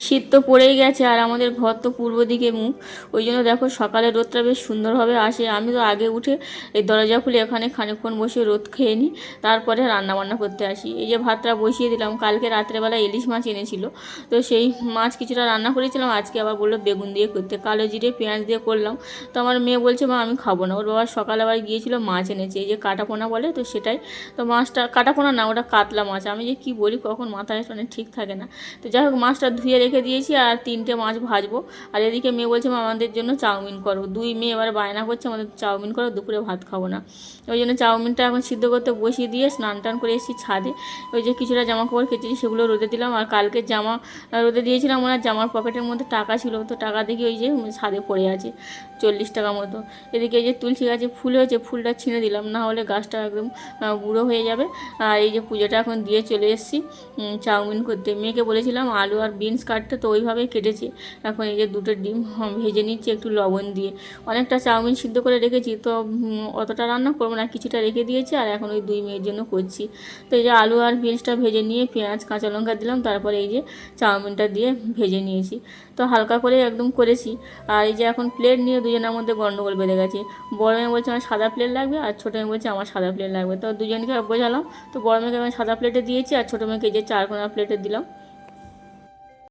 শীত তো পড়েই গেছে আর আমাদের ঘর তো পূর্ব দিকে মুখ। ওই জন্য দেখো সকালে রোদটা বেশ সুন্দরভাবে আসে। আমি তো আগে উঠে এই দরজা খুলে এখানে খানিকক্ষণ বসে রোদ খেয়ে নিই, তারপরে রান্না বান্না করতে আসি। এই যে ভাতটা বসিয়ে দিলাম, কালকে রাত্রেবেলা ইলিশ মাছ এনেছিল। তো সেই মাছ কিছুটা রান্না করেছিলাম, আজকে আবার বলল বেগুন দিয়ে করতে। কালো জিরে, পেঁয়াজ দিয়ে করলাম। তো আমার মেয়ে বলছে, মা, আমি খাব না। ওর বাবা সকালে আবার গিয়েছিল মাছ এনেছে। এই যে কাটাপোনা বলে, তো সেটাই। তো মাছটা, কাটাপোনা না, ওটা কাতলা মাছ। আমি যে কি বলি, কখন মাথায় মানে ঠিক থাকে না। তো যাই হোক, মাছটা ধুয়ে রেখে দিয়েছি আর তিনটে মাছ ভাজবো। আর এদিকে মেয়ে বলছে, মা, আমাদের জন্য চাউমিন করো। দুই মেয়ে এবার বায়না করছে, আমাদের চাউমিন করো, দুপুরে ভাত খাব না। ওই জন্য চাউমিনটা এখন সিদ্ধ করতে বসিয়ে দিয়ে স্নান টান করে এসেছি ছাদে। ওই যে কিছুটা জামা কাপড় কেচেছি, সেগুলো রোদে দিলাম। আর কালকে জামা রোদে দিয়েছিলাম ওনার জামার পকেটের মধ্যে টাকা ছিল। তো টাকা দেখি ওই যে ছাদে পড়ে আছে, চল্লিশ টাকা মতো। এদিকে এই যে তুলসী গাছে ফুল হয়েছে, ফুলটা ছিঁড়ে দিলাম। না হলে গাছটা একদম বুড়ো হয়ে যাবে। আর এই যে পুজোটা এখন দিয়ে চলে এসেছি চাউমিন করতে। মেয়েকে বলেছিলাম, আলু আর বিনস কাটতে তো ওইভাবেই কেটেছে। এখন এই যে দুটো ডিম ভেজে নিচ্ছি একটু লবণ দিয়ে। অনেকটা চাউমিন সিদ্ধ করে রেখেছি, তো অতটা রান্না করব না, কিছুটা রেখে দিয়েছি আর এখন ওই দুই মেয়ের জন্য করছি। তো এই যে আলু আর বিনসটা ভেজে নিয়ে পেঁয়াজ, কাঁচা লঙ্কা দিলাম, তারপরে এই যে চাউমিনটা দিয়ে ভেজে নিয়েছি। তো হালকা করে একদম করেছি। আর এই যে এখন প্লেট নিয়ে দুজনের মধ্যে গন্ডগোল বেঁধে গেছে। বড় মেয়ে বলছে আমার সাদা প্লেট লাগবে আর ছোটো মেয়ে বলছে আমার সাদা প্লেট লাগবে। তো দুজনকে বোঝালাম তো বড় মেয়েকে আমি সাদা প্লেটে দিয়েছি আর ছোটো মেয়েকে যে চারকোনা প্লেটে দিলাম।